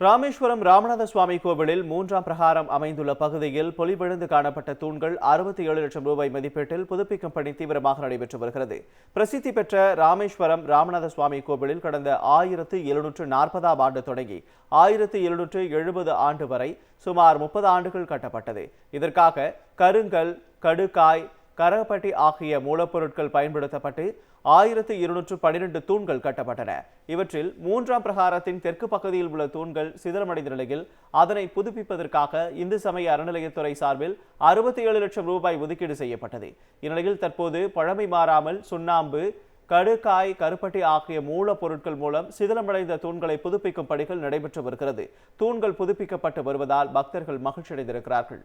ராமேஸ்வரம் ராமநாத சுவாமி கோவிலில் மூன்றாம் பிரகாரம் அமைந்துள்ள பகுதியில் பொலிவிழுந்து காணப்பட்ட தூண்கள் அறுபத்தி ஏழு லட்சம் ரூபாய் மதிப்பீட்டில் புதுப்பிக்கும் பணி தீவிரமாக நடைபெற்று வருகிறது. பிரசித்தி பெற்ற ராமேஸ்வரம் ராமநாத சுவாமி கோவிலில் கடந்த ஆயிரத்து எழுநூற்று நாற்பதாம் ஆண்டு தொடங்கி ஆயிரத்து எழுநூற்று எழுபது ஆண்டு வரை சுமார் முப்பது ஆண்டுகள் கட்டப்பட்டது. இதற்காக கருங்கல் கடுக்காய் கரகப்பட்டி ஆகிய மூலப்பொருட்கள் பயன்படுத்தப்பட்டு ஆயிரத்து இருநூற்று பனிரெண்டு தூண்கள் கட்டப்பட்டன. இவற்றில் மூன்றாம் பிரகாரத்தின் தெற்கு பகுதியில் உள்ள தூண்கள் சிதறமடைந்த நிலையில் அதனை புதுப்பிப்பதற்காக இந்து சமய அறநிலையத்துறை சார்பில் அறுபத்தி ஏழு லட்சம் ரூபாய் ஒதுக்கீடு செய்யப்பட்டது. இந்நிலையில் தற்போது பழமை மாறாமல் சுண்ணாம்பு கடுக்காய் கருப்பட்டி ஆகிய மூலப்பொருட்கள் மூலம் சிதிலமடைந்த தூண்களை புதுப்பிக்கும் பணிகள் நடைபெற்று வருகிறது. தூண்கள் புதுப்பிக்கப்பட்டு வருவதால் பக்தர்கள் மகிழ்ச்சியடைந்திருக்கிறார்கள்.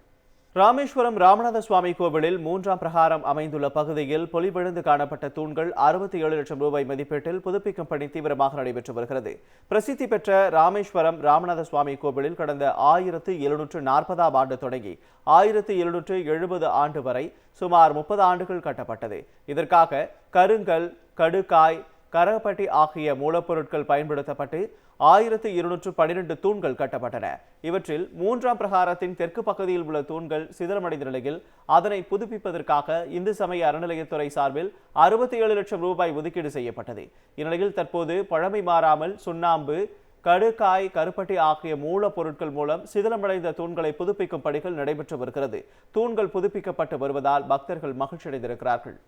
ராமேஸ்வரம் ராமநாத சுவாமி கோவிலில் மூன்றாம் பிரகாரம் அமைந்துள்ள பகுதியில் பொலிவிழுந்து காணப்பட்ட தூண்கள் அறுபத்தி ஏழு லட்சம் ரூபாய் மதிப்பீட்டில் புதுப்பிக்கும் பணி தீவிரமாக நடைபெற்று வருகிறது. பிரசித்தி பெற்ற ராமேஸ்வரம் ராமநாத சுவாமி கோவிலில் கடந்த ஆயிரத்து எழுநூற்று நாற்பதாம் ஆண்டு தொடங்கி ஆயிரத்து எழுநூற்று எழுபது ஆண்டு வரை சுமார் முப்பது ஆண்டுகள் கட்டப்பட்டது. இதற்காக கருங்கல் கடுக்காய் கரகப்பட்டி ஆகிய மூலப்பொருட்கள் பயன்படுத்தப்பட்டு ஆயிரத்து இருநூற்று பனிரெண்டு தூண்கள் கட்டப்பட்டன. இவற்றில் மூன்றாம் பிரகாரத்தின் தெற்கு பகுதியில் உள்ள தூண்கள் சிதறமடைந்த நிலையில் அதனை புதுப்பிப்பதற்காக இந்து சமய அறநிலையத்துறை சார்பில் அறுபத்தி ஏழு லட்சம் ரூபாய் ஒதுக்கீடு செய்யப்பட்டது. இந்நிலையில் தற்போது பழமை மாறாமல் சுண்ணாம்பு கடுக்காய் கருப்பட்டி ஆகிய மூலப்பொருட்கள் மூலம் சிதிலமடைந்த தூண்களை புதுப்பிக்கும் பணிகள் நடைபெற்று வருகிறது. தூண்கள் புதுப்பிக்கப்பட்டு வருவதால் பக்தர்கள் மகிழ்ச்சியடைந்திருக்கிறார்கள்.